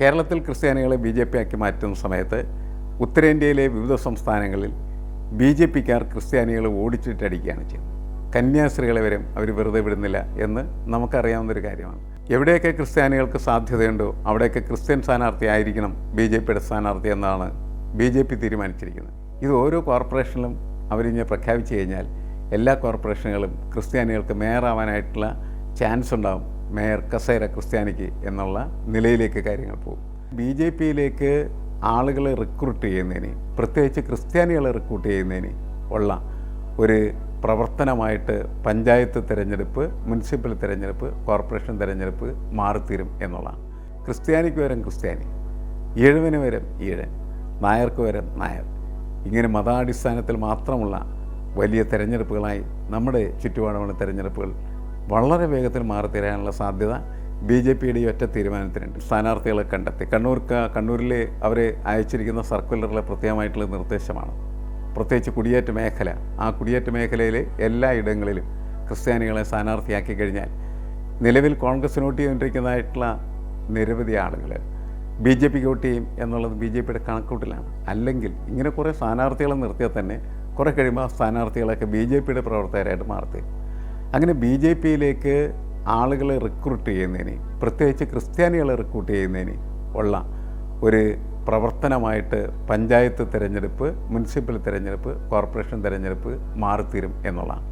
കേരളത്തിൽ ക്രിസ്ത്യാനികളെ B J P ആക്കി മാറ്റുന്ന സമയത്ത് ഉത്തരേന്ത്യയിലെ വിവിധ സംസ്ഥാനങ്ങളിൽ ബി ജെ പിക്കാർ ക്രിസ്ത്യാനികളെ ഓടിച്ചിട്ടടിക്കുകയാണ് ചെയ്യുന്നത്. കന്യാസ്ത്രീകളെ വരും അവർ വെറുതെ വിടുന്നില്ല എന്ന് നമുക്കറിയാവുന്നൊരു കാര്യമാണ്. എവിടെയൊക്കെ ക്രിസ്ത്യാനികൾക്ക് സാധ്യതയുണ്ടോ അവിടെയൊക്കെ ക്രിസ്ത്യൻ സ്ഥാനാർത്ഥി ആയിരിക്കണം ബി ജെ പിയുടെ സ്ഥാനാർത്ഥി എന്നാണ് ബി ജെ പി തീരുമാനിച്ചിരിക്കുന്നത്. ഇത് ഓരോ കോർപ്പറേഷനിലും അവരിങ്ങനെ പ്രഖ്യാപിച്ചു കഴിഞ്ഞാൽ എല്ലാ കോർപ്പറേഷനുകളും ക്രിസ്ത്യാനികൾക്ക് മേയറാവാനായിട്ടുള്ള ചാൻസ് ഉണ്ടാവും മേയർ കസേര ക്രിസ്ത്യാനിക്ക് എന്നുള്ള നിലയിലേക്ക് കാര്യങ്ങൾ പോകും. ബി ജെ പിയിലേക്ക് ആളുകളെ റിക്രൂട്ട് ചെയ്യുന്നതിന് പ്രത്യേകിച്ച് ക്രിസ്ത്യാനികളെ റിക്രൂട്ട് ചെയ്യുന്നതിന് ഉള്ള ഒരു പ്രവർത്തനമായിട്ട് പഞ്ചായത്ത് തിരഞ്ഞെടുപ്പ് മുനിസിപ്പൽ തിരഞ്ഞെടുപ്പ് കോർപ്പറേഷൻ തിരഞ്ഞെടുപ്പ് മാറിത്തീരും എന്നുള്ളതാണ്. ക്രിസ്ത്യാനിക്ക് വരം ക്രിസ്ത്യാനി ഈഴവന് വരം ഈഴൻ നായർക്ക് വരം നായർ. ഇങ്ങനെ മതാടിസ്ഥാനത്തിൽ മാത്രമുള്ള വലിയ തിരഞ്ഞെടുപ്പുകളായി നമ്മുടെ ചുറ്റുപാടുമുള്ള തെരഞ്ഞെടുപ്പുകൾ വളരെ വേഗത്തിൽ മാറിത്തീരാനുള്ള സാധ്യത ബി ജെ പിയുടെ ഈ ഒറ്റ തീരുമാനത്തിനുണ്ട്. സ്ഥാനാർത്ഥികളെ കണ്ടെത്തി. കണ്ണൂർ കണ്ണൂരിൽ അവർ അയച്ചിരിക്കുന്ന സർക്കുലറിലെ പ്രത്യേകമായിട്ടുള്ള നിർദ്ദേശമാണ്. പ്രത്യേകിച്ച് കുടിയേറ്റ മേഖല. ആ കുടിയേറ്റ മേഖലയിലെ എല്ലാ ഇടങ്ങളിലും ക്രിസ്ത്യാനികളെ സ്ഥാനാർത്ഥിയാക്കി കഴിഞ്ഞാൽ നിലവിൽ കോൺഗ്രസ് വോട്ട് ചെയ്തുകൊണ്ടിരിക്കുന്നതായിട്ടുള്ള നിരവധി ആളുകൾ ബി ജെ പിക്ക് വോട്ട് ചെയ്യും എന്നുള്ളത് ബി ജെ പിയുടെ കണക്കൂട്ടിലാണ്. അല്ലെങ്കിൽ ഇങ്ങനെ കുറേ സ്ഥാനാർത്ഥികളെ നിർത്തിയാൽ തന്നെ കുറേ കഴിയുമ്പോൾ സ്ഥാനാർത്ഥികളൊക്കെ ബി ജെ പിയുടെ പ്രവർത്തകരായിട്ട് മാറത്തി അങ്ങനെ ബി ജെ പിയിലേക്ക് ആളുകളെ റിക്രൂട്ട് ചെയ്യുന്നതിന് പ്രത്യേകിച്ച് ക്രിസ്ത്യാനികളെ റിക്രൂട്ട് ചെയ്യുന്നതിന് ഉള്ള ഒരു പ്രവർത്തനമായിട്ട് പഞ്ചായത്ത് തിരഞ്ഞെടുപ്പ് മുനിസിപ്പൽ തിരഞ്ഞെടുപ്പ് കോർപ്പറേഷൻ തിരഞ്ഞെടുപ്പ് മാറിത്തീരും എന്നുള്ളതാണ്.